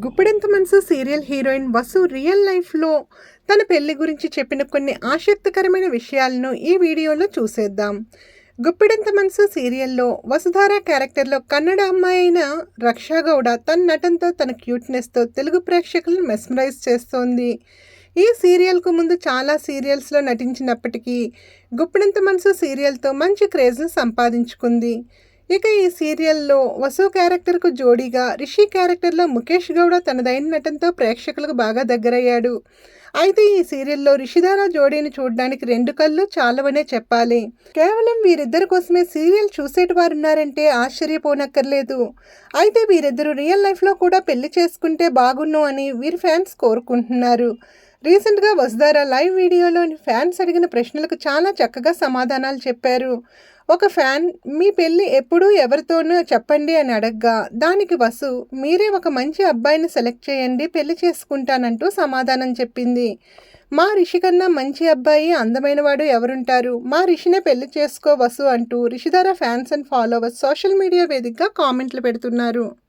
గుప్పిడంత మనసు serial heroine Vasu real లైఫ్లో తన పెళ్ళి గురించి చెప్పిన కొన్ని ఆసక్తికరమైన విషయాలను ఈ వీడియోలో చూసేద్దాం. గుప్పిడంత మనసు సీరియల్లో వసుధార క్యారెక్టర్లో కన్నడ అమ్మాయి అయిన రక్షా గౌడ తన నటనతో తన క్యూట్నెస్తో తెలుగు ప్రేక్షకులను మెస్మరైజ్ చేస్తోంది. ఈ సీరియల్కు ముందు చాలా సీరియల్స్లో నటించినప్పటికీ గుప్పిడంత మనసు సీరియల్తో మంచి క్రేజ్ను సంపాదించుకుంది. ఇక ఈ సీరియల్లో వసు క్యారెక్టర్కు జోడీగా రిషి క్యారెక్టర్లో ముఖేష్ గౌడ తనదైన నటనతో ప్రేక్షకులకు బాగా దగ్గరయ్యాడు. అయితే ఈ సీరియల్లో రిషిధారా జోడీని చూడడానికి రెండు కళ్ళు చాలవనే చెప్పాలి. కేవలం వీరిద్దరి కోసమే సీరియల్ చూసేటి వారు ఉన్నారంటే ఆశ్చర్యపోనక్కర్లేదు. అయితే వీరిద్దరూ రియల్ లైఫ్లో కూడా పెళ్ళి చేసుకుంటే బాగున్ను అని వీరి ఫ్యాన్స్ కోరుకుంటున్నారు. రీసెంట్గా వసుధారా లైవ్ వీడియోలోని ఫ్యాన్స్ అడిగిన ప్రశ్నలకు చాలా చక్కగా సమాధానాలు చెప్పారు. ఒక ఫ్యాన్ మీ పెళ్ళి ఎప్పుడు ఎవరితోనూ చెప్పండి అని అడగ్గా దానికి వసు మీరే ఒక మంచి అబ్బాయిని సెలెక్ట్ చేయండి పెళ్ళి చేసుకుంటానంటూ సమాధానం చెప్పింది. మా రిషి కన్నా మంచి అబ్బాయి అందమైన వాడు ఎవరుంటారు? మా రిషినే పెళ్ళి చేసుకో వసు అంటూ Rishidhara fans and followers social media వేదికగా కామెంట్లు పెడుతున్నారు.